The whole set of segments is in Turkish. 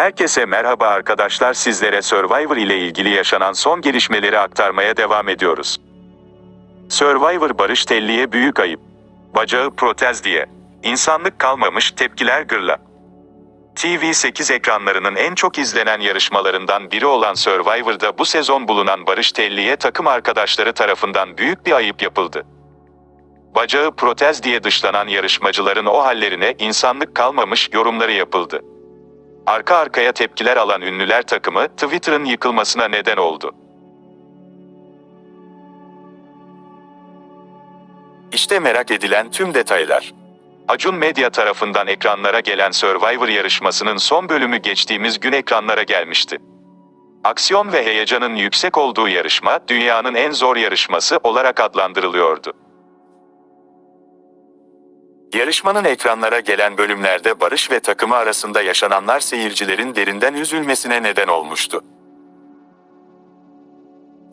Herkese merhaba arkadaşlar sizlere Survivor ile ilgili yaşanan son gelişmeleri aktarmaya devam ediyoruz. Survivor Barış Telli'ye büyük ayıp. Bacağı protez diye. İnsanlık kalmamış tepkiler gırla. TV8 ekranlarının en çok izlenen yarışmalarından biri olan Survivor'da bu sezon bulunan Barış Telli'ye takım arkadaşları tarafından büyük bir ayıp yapıldı. Bacağı protez diye dışlanan yarışmacıların o hallerine insanlık kalmamış yorumları yapıldı. Arka arkaya tepkiler alan ünlüler takımı Twitter'ın yıkılmasına neden oldu. İşte merak edilen tüm detaylar. Acun Medya tarafından ekranlara gelen Survivor yarışmasının son bölümü geçtiğimiz gün ekranlara gelmişti. Aksiyon ve heyecanın yüksek olduğu yarışma, dünyanın en zor yarışması olarak adlandırılıyordu. Yarışmanın ekranlara gelen bölümlerde Barış ve takımı arasında yaşananlar seyircilerin derinden üzülmesine neden olmuştu.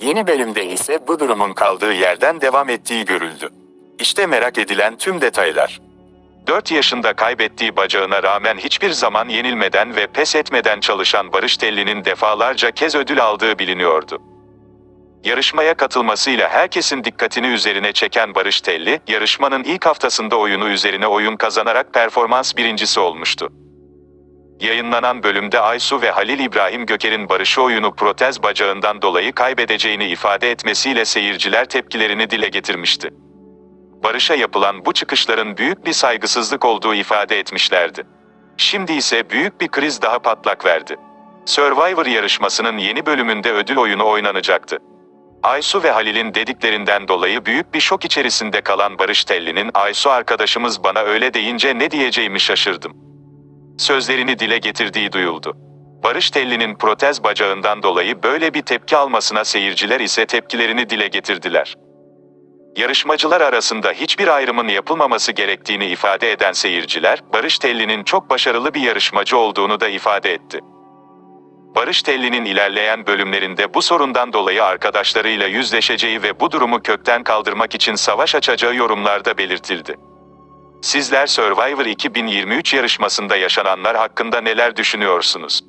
Yeni bölümde ise bu durumun kaldığı yerden devam ettiği görüldü. İşte merak edilen tüm detaylar. 4 yaşında kaybettiği bacağına rağmen hiçbir zaman yenilmeden ve pes etmeden çalışan Barış Telli'nin defalarca kez ödül aldığı biliniyordu. Yarışmaya katılmasıyla herkesin dikkatini üzerine çeken Barış Telli, yarışmanın ilk haftasında oyunu üzerine oyun kazanarak performans birincisi olmuştu. Yayınlanan bölümde Aysu ve Halil İbrahim Göker'in Barış'ı oyunu protez bacağından dolayı kaybedeceğini ifade etmesiyle seyirciler tepkilerini dile getirmişti. Barış'a yapılan bu çıkışların büyük bir saygısızlık olduğu ifade etmişlerdi. Şimdi ise büyük bir kriz daha patlak verdi. Survivor yarışmasının yeni bölümünde ödül oyunu oynanacaktı. Aysu ve Halil'in dediklerinden dolayı büyük bir şok içerisinde kalan Barış Telli'nin Aysu arkadaşımız bana öyle deyince ne diyeceğimi şaşırdım. Sözlerini dile getirdiği duyuldu. Barış Telli'nin protez bacağından dolayı böyle bir tepki almasına seyirciler ise tepkilerini dile getirdiler. Yarışmacılar arasında hiçbir ayrımın yapılmaması gerektiğini ifade eden seyirciler, Barış Telli'nin çok başarılı bir yarışmacı olduğunu da ifade etti. Barış Telli'nin ilerleyen bölümlerinde bu sorundan dolayı arkadaşlarıyla yüzleşeceği ve bu durumu kökten kaldırmak için savaş açacağı yorumlarda belirtildi. Sizler Survivor 2023 yarışmasında yaşananlar hakkında neler düşünüyorsunuz?